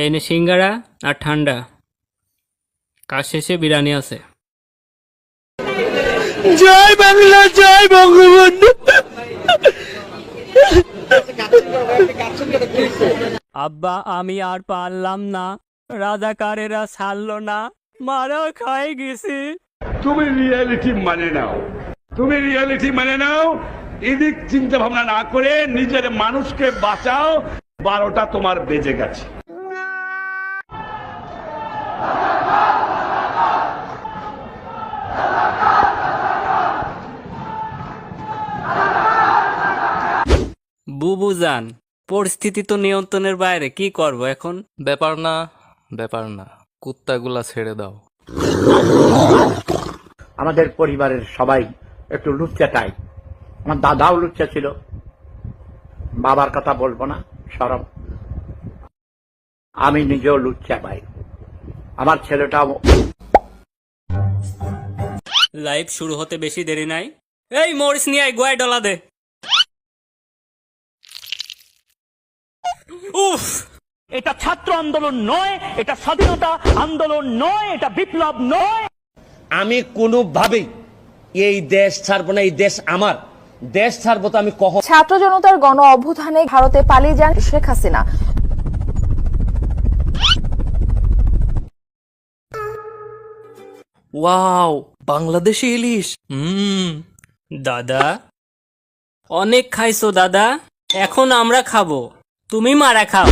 এই নে সিঙ্গারা আর ঠান্ডা। কাজ শেষে বিরিয়ানি আছে। জয় বাংলা জয় বঙ্গবন্ধু। আব্বা আমি আর পারলাম না। রাজাকারেরা ছাড়লো না। মারা খাই গেছি। তুমি রিয়ালিটি মানে নাও। তুমি রিয়ালিটি মানে নাও। এদিক চিন্তা ভাবনা না করে নিজের মানুষকে বাঁচাও। বারোটা তোমার বেজে গেছে। বুবু যান পরিস্থিতি তো নিয়ন্ত্রণের বাইরে কি করব এখন? ব্যাপার না ব্যাপার না কুত্তাগুলা ছেড়ে দাও। আমাদের পরিবারের সবাই একটু লুচ্চা টাই। আমার দাদাও লুচ্চা ছিল। বাবার কথা বলব না সরব। আমি নিজেও লুচ্চা পাই। আমার ছেলেটাও লাইভ শুরু হতে বেশি দেরি নাই। এই মরিস নিয়ে গোয়ায় ডলা দে। উফ! এটা ছাত্র আন্দোলন নয় এটা স্বাধীনতা আন্দোলন নয় এটা বিপ্লব নয়। আমি কোনোভাবেই এই দেশ ছাড়বো না এই দেশ আমার। দেশ ছাড়বো তো আমি কহ ছাত্র জনতার গণ অভ্যুত্থানে ভারতে পালিয়ে যান শেখ হাসিনা। ওয়াও বাংলাদেশি ইলিশ। হুম দাদা। অনেক খাইছো দাদা। এখন আমরা খাব। তুমি মারা খাও।